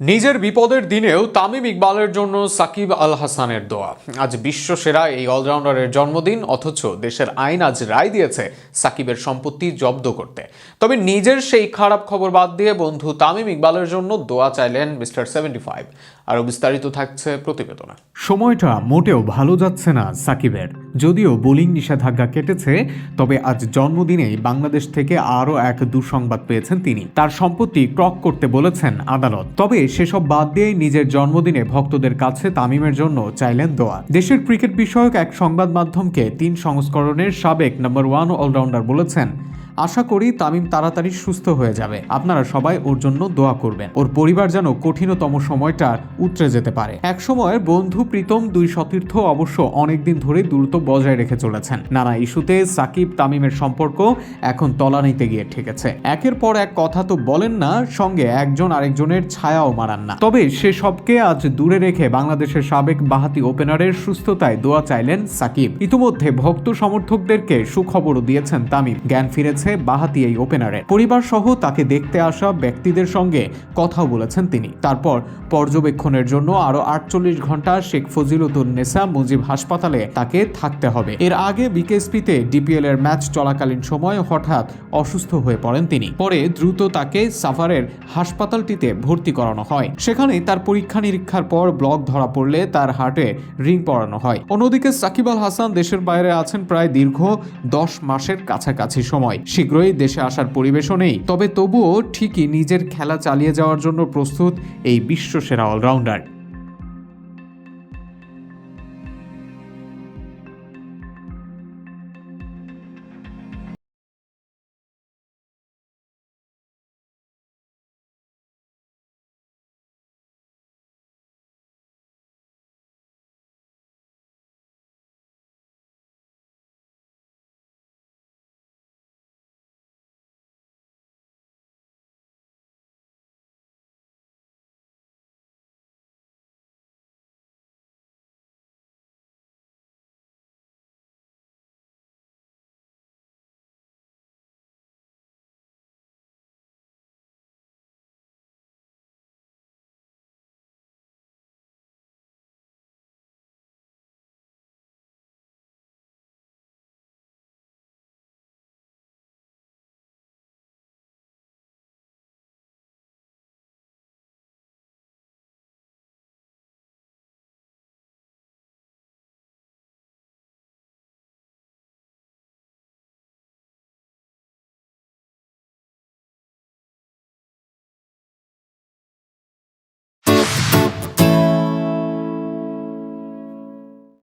নিজের বিপদের দিনেও তামিম ইকবালের জন্য সাকিব আল হাসানের দোয়া। আজ বিশ্ব সেরা এই অলরাউন্ডারের জন্মদিন, অথচ দেশের আইন আজ রায় দিয়েছে সাকিবের সম্পত্তি জব্দ করতে। তবে নিজের সেই খারাপ খবর বাদ দিয়ে বন্ধু তামিম ইকবালের জন্য দোয়া চাইলেন মিস্টার সেভেন্টি ফাইভ। আরও বিস্তারিত থাকছে প্রতিবেদনে। সময়টা মোটেও ভালো যাচ্ছে না সাকিবের। যদিও বোলিং নিষেধাজ্ঞা কেটেছে, তবে আজ জন্মদিনেই বাংলাদেশ থেকে আরও এক দুঃসংবাদ পেয়েছেন তিনি। তার সম্পত্তি ক্রক করতে বলেছেন আদালত। তবে সেসব বাদ দিয়েই নিজের জন্মদিনে ভক্তদের কাছে তামিমের জন্য চাইলেন দোয়া। দেশের ক্রিকেট বিষয়ক এক সংবাদ মাধ্যমকে তিন সংস্করণের সাবেক নম্বর ওয়ান অলরাউন্ডার বলেছেন আশা করি তামিম তাড়াতাড়ি সুস্থ হয়ে যাবে। আপনারা সবাই ওর জন্য দোয়া করবেন। ওর পরিবার যেন কঠিনতম সময়টা উতরে যেতে পারে। এক সময়ের বন্ধু প্রীতম দুই সতীর্থ অবশ্য অনেকদিন ধরে দূরত্ব বজায় রেখে চলেছেন। নানা ইস্যুতে সাকিব তামিমের সম্পর্ক এখন তলানিতে গিয়ে ঠেকেছে। একের পর এক কথা তো বলেন না, সঙ্গে একজন আরেকজনের ছায়াও মারান না। তবে সেসবকে আজ দূরে রেখে বাংলাদেশের সাবেক বাহাতি ওপেনারের সুস্থতায় দোয়া চাইলেন সাকিব। ইতিমধ্যে ভক্ত সমর্থকদেরকে সুখবরও দিয়েছেন তামিম। জ্ঞান ফিরেছে বাহাতি এই ওপেনারের পরিবার সহ তাকে দেখতে আসা ব্যক্তিদের সঙ্গে কথাও বলেছেন তিনি। তারপর পর্যবেক্ষণের জন্য আরও আটচল্লিশ ঘণ্টা শেখ ফজিলুদ্দুন নেসা মুজিব হাসপাতালে তাকে থাকতে হবে। এর আগে বিকেএসপিতে ডিপিএল এর ম্যাচ চলাকালীন সময় হঠাৎ অসুস্থ হয়ে পড়েন তিনি। পরে দ্রুত তাকে সাফারের হাসপাতালটিতে ভর্তি করানো হয়। সেখানে তার পরীক্ষা নিরীক্ষার পর ব্লক ধরা পড়লে তার হার্টে রিং পরানো হয়। অন্যদিকে সাকিব আল হাসান দেশের বাইরে আছেন প্রায় দীর্ঘ দশ মাসের কাছাকাছি সময়। শীঘ্রই দেশে আসার পরিবেশও নেই। তবে তবুও ঠিকই নিজের খেলা চালিয়ে যাওয়ার জন্য প্রস্তুত এই বিশ্বসেরা অলরাউন্ডার।